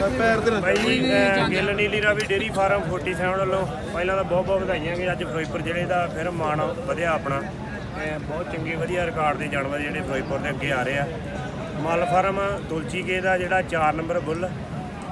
ਪੈਰ ਤੇ ਨਾ ਭਾਈ ਅਹ, ਗਿੱਲ ਨੀਲੀ ਰਾਵੀ ਡੇਰੀ ਫਾਰਮ 47 ਵੱਲੋਂ। ਪਹਿਲਾਂ ਤਾਂ ਬਹੁਤ ਬਹੁਤ ਵਧਾਈਆਂ ਕਿ ਅੱਜ ਫਿਰੋਜ਼ਪੁਰ ਜ਼ਿਲ੍ਹੇ ਦਾ ਫਿਰ ਮਾਣ ਵਧਿਆ ਆਪਣਾ। ਅਹ, ਬਹੁਤ ਚੰਗੇ ਵਧੀਆ ਰਿਕਾਰਡ ਦੇ ਜਾਨਵਰ ਜਿਹੜੇ ਫਿਰੋਜ਼ਪੁਰ ਦੇ ਅੱਗੇ ਆ ਰਹੇ ਆ। ਮੱਲ ਫਾਰਮ ਤੁਲਚੀਕੇ ਦਾ ਜਿਹੜਾ 4 ਨੰਬਰ ਬੁੱਲ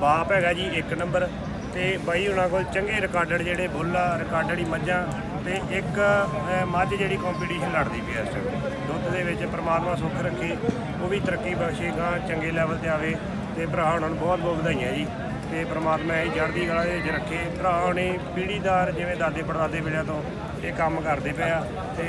ਬਾਪ ਹੈਗਾ ਜੀ 1 ਨੰਬਰ। ਤੇ ਬਾਈ ਉਹਨਾਂ ਕੋਲ ਚੰਗੇ ਰਿਕਾਰਡਡ ਜਿਹੜੇ ਬੁੱਲ ਆ ਰਿਕਾਰਡਡ ਹੀ ਮੱਝਾਂ। ਤੇ ਇੱਕ ਅਹ, ਮੱਝ ਜਿਹੜੀ ਕੰਪੀਟੀਸ਼ਨ ਲੜਦੀ ਪਈ ਆ ਇਸ ਟਾਈਮ ਦੁੱਧ ਦੇ ਵਿੱਚ ਪ੍ਰਮਾਤਮਾ ਸੁੱਖ ਰੱਖੇ ਉਹ ਵੀ ਤਰੱਕੀ ਬਖਸ਼ੇ ਗਾਂ ਚੰਗੇ ਲੈਵਲ ਤੇ ਆਵੇ। ਤੇ ਭਰਾ ਉਹਨਾਂ ਨੂੰ ਬਹੁਤ ਬਹੁਤ ਵਧਾਈਆਂ ਜੀ। ਤੇ ਪ੍ਰਮਾਤਮਾ ਇਹ ਚੜ੍ਹਦੀ ਕਲਾ ਦੇ ਵਿੱਚ ਰੱਖੇ। ਭਰਾ ਨੇ ਪੀੜ੍ਹੀਦਾਰ ਜਿਵੇਂ ਦਾਦੇ ਪੜਦਾਦੇ ਵੇਲਿਆਂ ਤੋਂ ਇਹ ਕੰਮ ਕਰਦੇ ਪਏ ਆ ਤੇ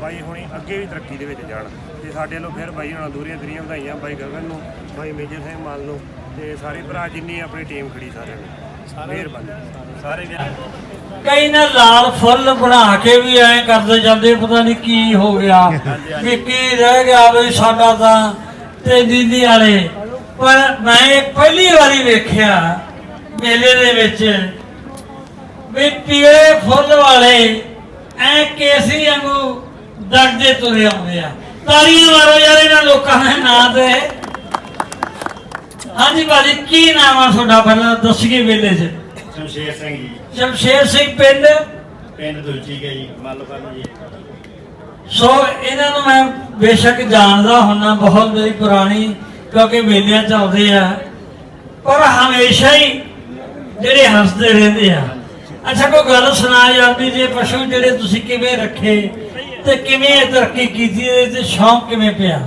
ਬਾਈ ਹੁਣੀ ਅੱਗੇ ਵੀ ਤਰੱਕੀ ਦੇ ਵਿੱਚ ਜਾਣ। ਤੇ ਸਾਡੇ ਵੱਲੋਂ ਫਿਰ ਬਾਈ ਹੁਣਾਂ ਦੂਰੀਆਂ ਦਰੀਆਂ ਵਧਾਈਆਂ ਬਾਈ ਗਗਨ ਨੂੰ ਬਾਈ ਮੇਜਰ ਸਿੰਘ ਮਾਲ ਨੂੰ ਤੇ ਸਾਰੇ ਭਰਾ ਜਿੰਨੀ ਆਪਣੀ ਟੀਮ ਖੜੀ ਸਾਰਿਆਂ ਨੂੰ। ਮਿਹਰਬਾਨੀ। ਸਾਰੇ ਵੀਰਾਂ ਕਈ ਨਾ ਲਾਲ ਫੁੱਲ ਬਣਾ ਕੇ ਵੀ ਐਂ ਕਰਦੇ ਜਾਂਦੇ ਪਤਾ ਨਹੀਂ ਕੀ ਹੋ ਗਿਆ। ਵੀ ਕੀ ਰਹਿ ਗਿਆ ਵੀ ਸਾਡਾ ਤਾਂ ਤੇ ਦੀਦੀ ਵਾਲੇ। ਪਰ ਮੈਂ ਪਹਿਲੀ ਵਾਰੀ ਵੇਖਿਆ ਮੇਲੇ ਦੇ ਵਿੱਚ ਵੀ ਪੀਲੇ ਫੁੱਲ ਵਾਲੇ ਐ ਕੇਸਰੀ ਵਾਂਗੂ ਦਰਦੇ ਤੁਰੇ ਆਉਂਦੇ ਆ। ਤਾਲੀਆਂ ਮਾਰੋ ਯਾਰ ਇਹਨਾਂ ਲੋਕਾਂ ਦੇ ਨਾਂ ਤੇ। ਹਾਂਜੀ ਬਾਜੀ ਕੀ ਨਾਮ ਆ ਤੁਹਾਡਾ ਪਹਿਲਾਂ ਦੱਸੀਏ ਮੇਲੇ 'ਚ? ਸ਼ਮਸ਼ੇਰ ਸਿੰਘ ਜੀ। ਸ਼ਮਸ਼ੇਰ ਸਿੰਘ ਪਿੰਡ? ਪਿੰਡ ਦੁਲਚੀ ਕੇ ਜੀ ਮੱਲ ਫਰਮ ਜੀ। ਸੋ ਇਹਨਾਂ ਨੂੰ ਮੈਂ ਬੇਸ਼ੱਕ ਜਾਣਦਾ ਹੁੰਨਾ ਬਹੁਤ ਮੇਰੀ ਪੁਰਾਣੀ ਕਿਉਂਕਿ ਮੇਲਿਆਂ ਚ ਆਉਂਦੇ ਆ। ਪਰ ਹਮੇਸ਼ਾ ਹੀ ਜਿਹੜੇ ਹੱਸਦੇ ਰਹਿੰਦੇ ਆ। ਅੱਛਾ ਕੋਈ ਗੱਲ ਸੁਣਾ ਜਾਂਦੀ ਜੇ ਪਸ਼ੂ ਜਿਹੜੇ ਤੁਸੀਂ ਕਿਵੇਂ ਰੱਖੇ ਤੇ ਕਿਵੇਂ ਤਰੱਕੀ ਕੀਤੀ ਇਹਦੇ ਤੇ ਸ਼ੌਂਕ ਕਿਵੇਂ ਪਿਆ?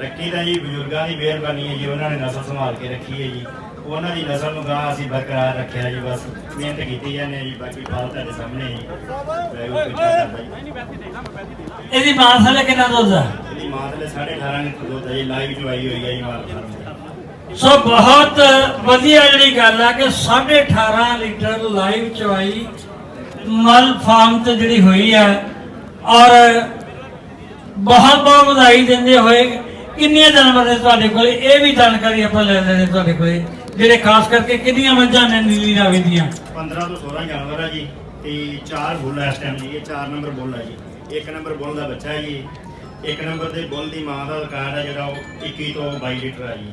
ਰੱਖੀ ਦਾ ਜੀ ਬਜ਼ੁਰਗਾਂ ਦੀ ਮਿਹਰਬਾਨੀ ਹੈ ਜੀ ਉਹਨਾਂ ਨੇ ਨਸਲ ਸੰਭਾਲ ਕੇ ਰੱਖੀ ਹੈ ਜੀ। ਉਹਨਾਂ ਦੀ ਨਸਲ ਨੂੰ ਗਾਂ ਅਸੀਂ ਬਰਕਰਾਰ ਰੱਖਿਆ ਜੀ ਬਸ ਮਿਹਨਤ ਕੀਤੀ ਜਾਂਦੇ ਹਾਂ ਜੀ ਬਾਕੀ ਫਲ ਤੁਹਾਡੇ ਸਾਹਮਣੇ ਜੀ ਇਹਦੀ ਮਾਂ ਥਲੇ ਕਿੰਨਾ ਦੁੱਧ ਆ? ਇਹਦੀ ਮਾਂ ਦੇ 18.5 ਲੀਟਰ ਦੁੱਧ ਹੈ ਜੀ ਲਾਈਵ ਚਵਾਈ ਹੋਈ ਹੈ ਜੀ ਮਾਲ ਫਰਮ ਦੀ ਸੋ ਬਹੁਤ ਵਧੀਆ ਜਿਹੜੀ ਗੱਲ ਆ ਕਿ 18.5 ਲੀਟਰ ਲਾਈਵ ਚਵਾਈ ਮਲ ਫਾਰਮ ਤੇ ਜਿਹੜੀ ਹੋਈ ਹੈ ਔਰ ਬਹੁਤ ਬਹੁਤ ਵਧਾਈ ਦਿੰਦੇ ਹੋਏ ਕਿੰਨੀਆਂ ਜਾਨਵਰ ਨੇ ਤੁਹਾਡੇ ਕੋਲ ਇਹ ਵੀ ਜਾਣਕਾਰੀ ਆਪਾਂ ਲੈ ਲੈਣੇ ਤੁਹਾਡੇ ਕੋਲੇ ਜਿਹੜੇ ਖਾਸ ਕਰਕੇ ਕਿੰਨੀਆਂ ਮੱਝਾਂ ਨੇ ਨੀਲੀ ਰਾਵੀ ਦੀਆਂ? 15 ਤੋਂ 16 ਜਾਨਵਰ ਹੈ ਜੀ ਤੇ ਚਾਰ ਬੁੱਲ ਇਸ ਟਾਈਮ ਜੀ ਇਹ 4 ਨੰਬਰ ਬੁੱਲ ਹੈ ਜੀ। ਇੱਕ ਨੰਬਰ ਬੁੱਲ ਦਾ ਬੱਚਾ ਹੈ ਜੀ ਇੱਕ ਨੰਬਰ ਦੇ ਬੁੱਲ ਦੀ ਮਾਂ ਦਾ ਰਿਕਾਰਡ ਹੈ ਜਿਹੜਾ ਉਹ 21 ਤੋਂ 22 ਲੀਟਰ ਹੈ ਜੀ।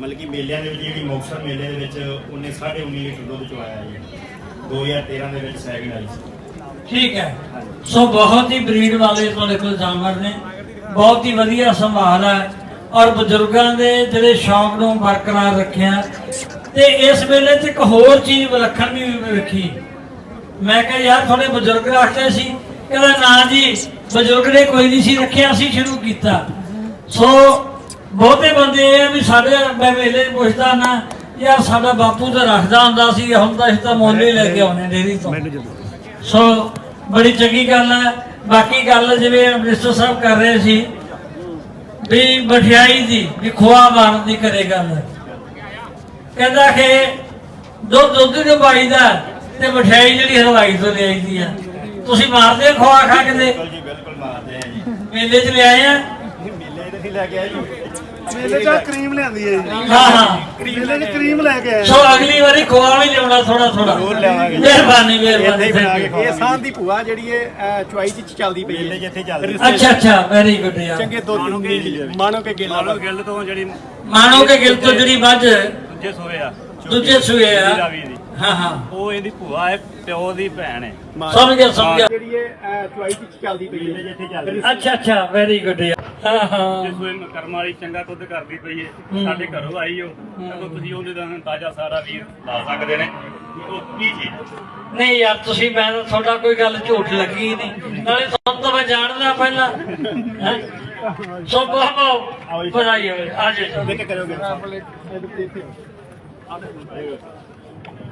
ਮਤਲਬ ਕਿ ਮੇਲਿਆਂ ਦੇ ਵਿੱਚ ਜਿਹੜੀ ਮੁਕਤਸਰ ਮੇਲੇ ਦੇ ਵਿੱਚ ਉਹਨੇ 19.5 ਲੀਟਰ ਦੁੱਧ ਚੁਆਇਆ ਜੀ। 2013 ਦੇ ਵਿੱਚ ਸੈਕਿੰਡ ਆਈ ਸੀ। ਠੀਕ ਹੈ। ਸੋ ਬਹੁਤ ਹੀ ਬਰੀਡ ਵਾਲੇ ਤੁਹਾਡੇ ਕੋਲ ਜਾਨਵਰ ਨੇ। ਬਹੁਤ ਹੀ ਵਧੀਆ ਸੰਭਾਲ ਹੈ। ਔਰ ਬਜ਼ੁਰਗਾਂ ਦੇ ਜਿਹੜੇ ਸ਼ੌਂਕ ਨੂੰ ਬਰਕਰਾਰ ਰੱਖਿਆ। ਤੇ ਇਸ ਵੇਲੇ 'ਚ ਇੱਕ ਹੋਰ ਚੀਜ਼ ਵਿਲੱਖਣ ਵੀ ਵੇਖੀ। ਮੈਂ ਕਿਹਾ ਯਾਰ ਥੋੜੇ ਬਜ਼ੁਰਗ ਰੱਖਦੇ ਸੀ ਕਹਿੰਦਾ ਨਾ ਜੀ ਬਜ਼ੁਰਗ ਨੇ ਕੋਈ ਨਹੀਂ ਸੀ ਰੱਖਿਆ ਸੀ ਸ਼ੁਰੂ ਕੀਤਾ। ਸੋ ਬਹੁਤੇ ਬੰਦੇ ਇਹ ਆ ਵੀ ਸਾਡੇ ਮੈਂ ਵੇਲੇ ਪੁੱਛਦਾ ਨਾ ਯਾਰ ਸਾਡਾ ਬਾਪੂ ਤਾਂ ਰੱਖਦਾ ਹੁੰਦਾ ਸੀ ਹੁਣ ਤਾਂ ਇਸ ਤਾਂ ਮੁੱਲ ਹੀ ਲੈ ਕੇ ਆਉਣੇ ਡੇਰੀ ਤੋਂ। ਸੋ ਬੜੀ ਚੰਗੀ ਗੱਲ ਹੈ ਬਾਕੀ ਗੱਲ ਜਿਵੇਂ ਮਿਨਿਸਟਰ ਸਾਹਿਬ ਕਰ ਰਹੇ ਸੀ ਵੀ ਮਠਿਆਈ ਦੀ ਵੀ ਖੋਆ ਮਾਰਨ ਦੀ ਕਰੇ ਗੱਲ। ਕਹਿੰਦਾ ਕਿ ਦੁੱਧ ਦੁੱਧ ਨੂੰ ਪਾਈਦਾ ਤੇ ਮਠਿਆਈ ਜਿਹੜੀ ਹਲਵਾਈ ਤੋਂ ਲਿਆਈਦੀ ਆ। ਤੁਸੀਂ ਮਾਰਦੇ ਖੋਆ ਖਾ ਕੇ ਮਾਰਦੇ ਆ ਜੀ। ਮੇਲੇ 'ਚ ਲਿਆਏ ਆ? ਮੇਲੇ ਤੇ ਨਹੀਂ ਲੈ ਕੇ ਆਏ ਜੀ। ਮੇਲੇ ਚ ਕਰੀਮ ਲਿਆਂਦੀ ਹੈ ਜੀ। ਹਾਂ ਹਾਂ। ਮੇਲੇ ਚ ਕਰੀਮ ਲੈ ਕੇ ਆਏ। ਸੋ ਅਗਲੀ ਵਾਰੀ ਖੋਆ ਵੀ ਲਿਆਉਣਾ ਥੋੜਾ ਥੋੜਾ ਜ਼ਰੂਰ ਲਿਆਵਾਂਗੇ। ਮਿਹਰਬਾਨੀ ਇੱਥੇ ਮਿਹਰਬਾਨੀ ਹੀ ਬਣਾ ਕੇ thank you। ਇਹ ਸਾਂ ਦੀ ਭੂਆ ਜਿਹੜੀ ਇਹ ਚੁਆਈ ਚ ਚੱਲਦੀ ਪਈ ਮੇਲੇ ਹੈ ਜਿੱਥੇ ਚੱਲਦੇ ਅੱਛਾ ਅੱਛਾ ਵੈਰੀ ਗੁੱਡ ਯਾਰ ਚੰਗੇ ਦੋ ਮਾਣੋ ਕੇ ਗੇਲਾ ਮਾਲੋ ਗਿੱਲ ਤੋਂ ਜਿਹੜੀ ਮਾਨੋ ਕਿ ਗਿਲ ਤੋਂ ਜਿਹੜੀ ਮੱਝ ਦੂਜੇ ਸੋਏ ਆ। ਦੂਜੇ ਸੂਏ ਆ। ਹਾਂ ਹਾਂ ਉਹ ਇਹਦੀ ਭੂਆ ਹੈ ਪਿਓ ਦੀ ਭੈਣ ਹੈ ਸਮਝ ਗਿਆ ਸਮਝ ਗਿਆ ਜਿਹੜੀ ਇਹ ਚੁਆਈ ਚ ਚੱਲਦੀ ਪਈ ਹੈ ਜਿੱਥੇ ਚੱਲਦੇ ਅੱਛਾ ਅੱਛਾ ਵੈਰੀ ਗੁੱਡ ਯਾਰ ਹਾਂ ਹਾਂ ਜਿਸ ਵੇਲੇ ਕਰਮ ਵਾਲੀ ਚੰਗਾ ਦੁੱਧ ਕਰਦੀ ਪਈ ਏ ਸਾਡੇ ਘਰੋਂ ਆਈ ਹੋ ਤਾਂ ਤੁਸੀਂ ਉਹਦੇ ਦਾ ਤਾਜ਼ਾ ਸਾਰਾ ਵੀਰ ਲਾ ਸਕਦੇ ਨੇ ਉਹ ਕੀ ਚੀਜ਼ ਨਹੀਂ ਯਾਰ ਤੁਸੀਂ ਮੈਂ ਤੁਹਾਡਾ ਕੋਈ ਗੱਲ ਝੂਠ ਲੱਗੀ ਨਹੀਂ ਨਾਲੇ ਤੁਹਾਨੂੰ ਤਾਂ ਮੈਂ ਜਾਣਦਾ ਪਹਿਲਾਂ ਹੈਂ? ਸੋ ਬਹੁਤ ਬਹੁਤ ਵਧਾਈ ਹੋਵੇ ਆ ਜਾਓ ਦੇਖ ਕੇ ਕਰੋਗੇ